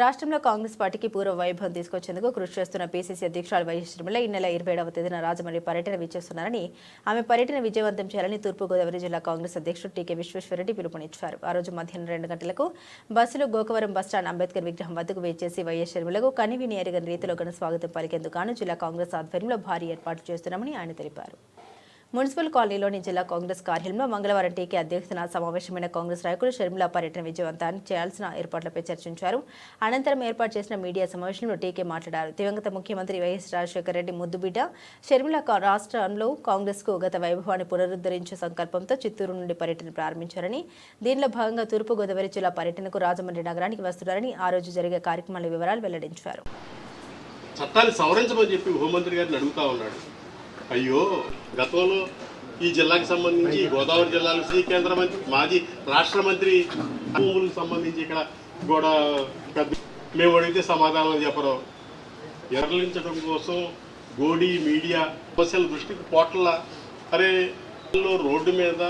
రాష్ట్రంలో కాంగ్రెస్ పార్టీకి పూర్వ వైభవం తీసుకొచ్చేందుకు కృషి చేస్తున్న పీసీసీ అధ్యక్షురాలు వైఎస్ షర్మిల ఈ నెల ఇరవై ఏడవ తేదీన రాజమండ్రి పర్యటన విచ్చేస్తున్నారని ఆమె పర్యటన విజయవంతం చేయాలని తూర్పుగోదావరి జిల్లా కాంగ్రెస్ అధ్యక్షుడు టీకే విశ్వేశ్వరరెడ్డి పిలుపునిచ్చారు. ఆ రోజు మధ్యాహ్నం రెండు గంటలకు బస్సులో గోకవరం బస్టాండ్ అంబేద్కర్ విగ్రహం వద్దకు వేచేసి వైఎస్ షర్మిలకు కనివిని ఎరగని రీతిలో ఘన స్వాగతం పలికేందుకు గాను జిల్లా కాంగ్రెస్ ఆధ్వర్యంలో భారీ ఏర్పాటు చేస్తున్నామని ఆయన తెలిపారు. మున్సిపల్ కాలనీలోని జిల్లా కాంగ్రెస్ కార్యాలయంలో మంగళవారం టీకే అధ్యక్షతన సమావేశమైన కాంగ్రెస్ నాయకులు షర్మిల పర్యటన విజయవంతాన్ని చేయాల్సిన ఏర్పాట్లపై చర్చించారు. అనంతరం ఏర్పాటు చేసిన మీడియా సమావేశంలో టీకే మాట్లాడారు. దివంగత ముఖ్యమంత్రి వైఎస్ రాజశేఖర రెడ్డి ముద్దుబిడ్డ. షర్మిల రాష్ట్రంలో కాంగ్రెస్కు గత వైభవాన్ని పునరుద్ధరించే సంకల్పంతో చిత్తూరు నుండి పర్యటన ప్రారంభించారని దీనిలో భాగంగా తూర్పుగోదావరి జిల్లా పర్యటనకు రాజమండ్రి నగరానికి వస్తున్నారని ఆ రోజు జరిగే కార్యక్రమాల వివరాలు వెల్లడించారు. చట్టాన్ని సవరించమని చెప్పి హోంమంత్రి గారిని అడుగుతా ఉన్నాడు. అయ్యో గతంలో ఈ జిల్లాకి సంబంధించి గోదావరి జిల్లాలో శ్రీ కేంద్ర మంత్రి మాజీ రాష్ట్ర మంత్రి భూములకు సంబంధించి ఇక్కడ కూడా పెద్ద మేము అడిగితే సమాధానం చెప్పరు. ఎరలించడం కోసం గోడి మీడియా సమస్యల దృష్టికి పోట్ల. అరే రోడ్డు మీద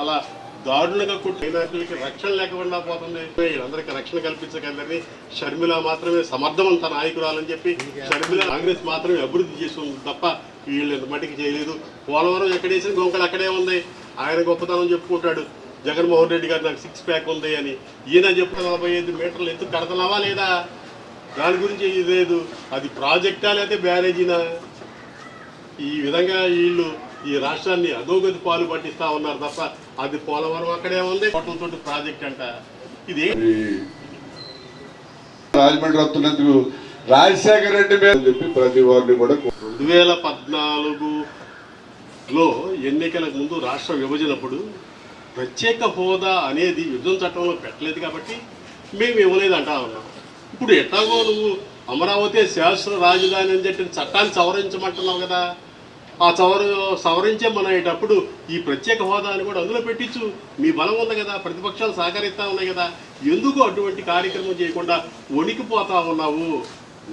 అలా దారుణంగా కొట్టి మైనార్టీలకి రక్షణ లేకుండా పోతుంది. వీళ్ళందరికీ రక్షణ కల్పించగలరని షర్మిల మాత్రమే సమర్థవంత నాయకురాలని చెప్పి షర్మిల కాంగ్రెస్ మాత్రమే అభివృద్ధి చేస్తుంది తప్ప వీళ్ళు ఇంత మట్టికి చేయలేదు. పోలవరం ఎక్కడేసిన గొంకలు అక్కడే ఉంది. ఆయన గొప్పతనం చెప్పుకుంటాడు. జగన్మోహన్ రెడ్డి గారు నాకు సిక్స్ ప్యాక్ ఉంది అని. ఈయన చెప్పిన నలభై ఐదు మీటర్లు ఎత్తు కడతలావా లేదా? దాని గురించి ఇది లేదు. అది ప్రాజెక్టా లేకపోతే బ్యారేజీనా? ఈ విధంగా వీళ్ళు ఈ రాష్ట్రాన్ని అధోగతి పాలు పట్టిస్తా ఉన్నారు తప్ప అది పోలవరం అక్కడే ఉంది. తోటి ప్రాజెక్ట్ అంట. ఇది రాజమండ్రి వస్తున్నందుకు రాజశేఖర రెడ్డి మీద చెప్పి ప్రతి వారిని కూడా రెండు వేల పద్నాలుగులో ఎన్నికలకు ముందు రాష్ట్ర విభజనప్పుడు ప్రత్యేక హోదా అనేది యుద్ధం చట్టంలో పెట్టలేదు కాబట్టి మేము ఇవ్వలేదు అంటా ఉన్నాం. ఇప్పుడు ఎట్లాగో నువ్వు అమరావతి శాస్త్ర రాజధాని అని చెప్పి చట్టాన్ని సవరించమంటున్నావు కదా. ఆ సవర సవరించే మనటప్పుడు ఈ ప్రత్యేక హోదాను కూడా అందులో పెట్టించు. మీ బలం ఉంది కదా ప్రతిపక్షాలు సహకరిస్తూ ఉన్నాయి కదా. ఎందుకు అటువంటి కార్యక్రమం చేయకుండా వణికిపోతా ఉన్నావు?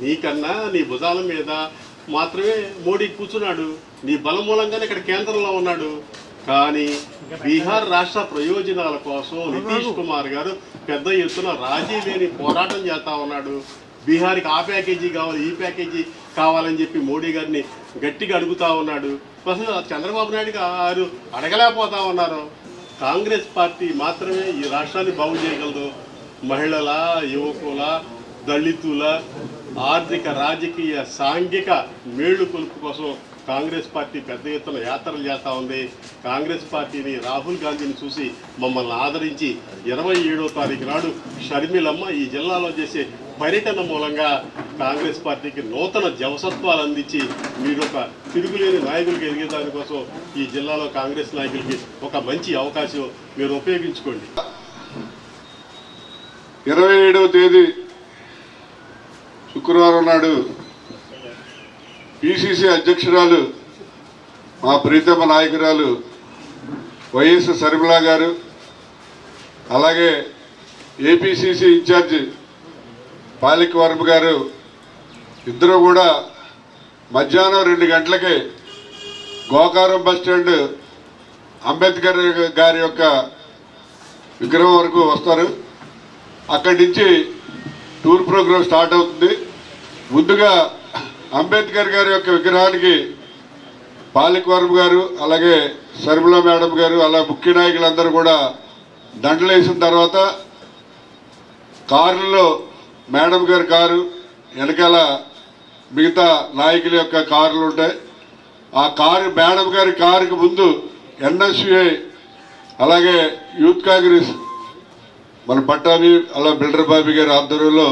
నీకన్నా నీ భుజాల మీద మాత్రమే మోడీ కూర్చున్నాడు. నీ బలం మూలంగానే ఇక్కడ కేంద్రంలో ఉన్నాడు. కానీ బీహార్ రాష్ట్ర ప్రయోజనాల కోసం నితీష్ కుమార్ గారు పెద్ద ఎత్తున రాజీ లేని పోరాటం చేస్తా ఉన్నాడు. బీహార్కి ఆ ప్యాకేజీ కావాలి ఈ ప్యాకేజీ కావాలని చెప్పి మోడీ గారిని గట్టిగా అడుగుతా ఉన్నాడు. అసలు చంద్రబాబు నాయుడు గారు అడగలేకపోతా ఉన్నారు. కాంగ్రెస్ పార్టీ మాత్రమే ఈ రాష్ట్రాన్ని బాగు చేయగలదు. మహిళల యువకుల దళితుల ఆర్థిక రాజకీయ సాంఘిక మేళ్ళు కొలుపు కోసం కాంగ్రెస్ పార్టీ పెద్ద ఎత్తున యాత్రలు చేస్తూ ఉంది. కాంగ్రెస్ పార్టీని రాహుల్ గాంధీని చూసి మమ్మల్ని ఆదరించి ఇరవై ఏడో తారీఖు నాడు షర్మిలమ్మ ఈ జిల్లాలో చేసే పర్యటన మూలంగా కాంగ్రెస్ పార్టీకి నూతన జవసత్వాలు అందించి మీరు ఒక తిరుగులేని నాయకులకు ఎదిగే దానికోసం ఈ జిల్లాలో కాంగ్రెస్ నాయకులకి ఒక మంచి అవకాశం మీరు ఉపయోగించుకోండి. ఇరవై ఏడవ తేదీ శుక్రవారం నాడు పిసిసి అధ్యక్షురాలు మా ప్రీతమ నాయకురాలు వైఎస్ శర్మిలా గారు అలాగే ఏపీసీసీ ఇన్ఛార్జ్ పాలిక్ వర్మ గారు ఇద్దరు కూడా మధ్యాహ్నం రెండు గంటలకి గోకారం బస్ స్టాండ్ అంబేద్కర్ గారి యొక్క విగ్రహం వరకు వస్తారు. అక్కడి నుంచి టూర్ ప్రోగ్రాం స్టార్ట్ అవుతుంది. ముందుగా అంబేద్కర్ గారి యొక్క విగ్రహానికి పాలికవరం గారు అలాగే శర్మిల మేడం గారు అలా ముఖ్య నాయకులందరూ కూడా దండలు వేసిన తర్వాత కారులో మేడం గారి కారు వెనకాల మిగతా నాయకుల యొక్క కారులు ఉంటాయి. ఆ కారు మేడం గారి కారుకి ముందు ఎన్ఎస్యుఐ అలాగే యూత్ కాంగ్రెస్ మన పట్టాభి అలా బిల్డర్ బాబీ గారి ఆధ్వర్యంలో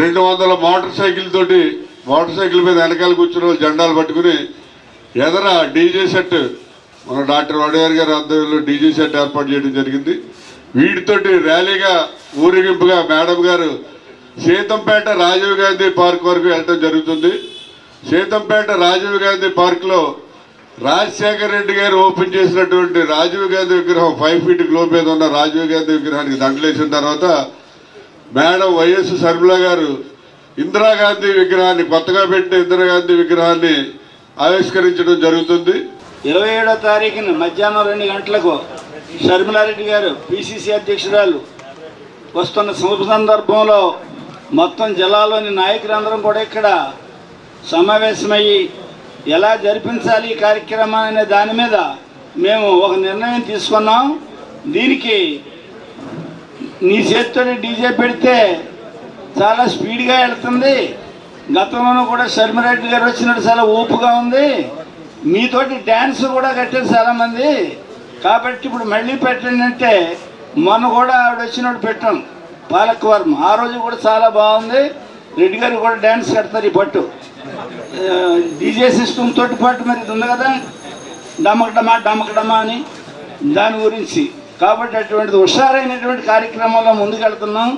రెండు వందల మోటార్ సైకిల్ తోటి మోటార్ సైకిల్ మీద వెనకాల కూర్చున్న వాళ్ళు జెండాలు పట్టుకుని ఎదర డీజే సెట్ మన డాక్టర్ వడేర్ గారి ఆధ్వర్యంలో డీజే సెట్ ఏర్పాటు చేయడం జరిగింది. వీటితోటి ర్యాలీగా ఊరేగింపుగా మేడం గారు సీతంపేట రాజీవ్ గాంధీ పార్క్ వరకు వెళ్ళడం జరుగుతుంది. సీతంపేట రాజీవ్ గాంధీ పార్క్లో రాజశేఖర రెడ్డి గారు ఓపెన్ చేసినటువంటి రాజీవ్ గాంధీ విగ్రహం ఫైవ్ ఫీట్ గ్లోబ్ మీద ఉన్న రాజీవ్ గాంధీ విగ్రహానికి దండలేసిన తర్వాత మేడం వైఎస్ శర్మిల గారు ఇందిరాగాంధీ విగ్రహాన్ని కొత్తగా పెట్టిన ఇందిరాగాంధీ విగ్రహాన్ని ఆవిష్కరించడం జరుగుతుంది. ఇరవై ఏడో తారీఖున మధ్యాహ్నం రెండు గంటలకు షర్మిలారెడ్డి గారు పిసిసి అధ్యక్షురాలు వస్తున్న సందర్భంలో మొత్తం జిల్లాలోని నాయకులందరం కూడా ఇక్కడ సమావేశమయ్యి ఎలా జరిపించాలి ఈ కార్యక్రమం అనే దాని మీద మేము ఒక నిర్ణయం తీసుకున్నాం. దీనికి నీ చేతితోనే డీజే పెడితే చాలా స్పీడ్గా వెళ్తుంది. గతంలోనూ కూడా శర్మరెడ్డి గారు వచ్చినట్టు చాలా ఊపుగా ఉంది. మీతోటి డ్యాన్స్ కూడా కట్టారు చాలామంది. కాబట్టి ఇప్పుడు మళ్ళీ పెట్టండి అంటే మొన్న కూడా ఆవిడ వచ్చినట్టు పెట్టాం. పాలక్ వర్మ. ఆ రోజు కూడా చాలా బాగుంది. రెడ్డి గారు కూడా డ్యాన్స్ కడతారు ఈ పట్టు. డీజే సిస్టమ్ తోటి పాటు మరి ఇది ఉంది కదా? డమకడమా డమా డమా అని. దాని గురించి. కాబట్టి అటువంటిది హుషారైనటువంటి కార్యక్రమంలో ముందుకెళ్తున్నాం.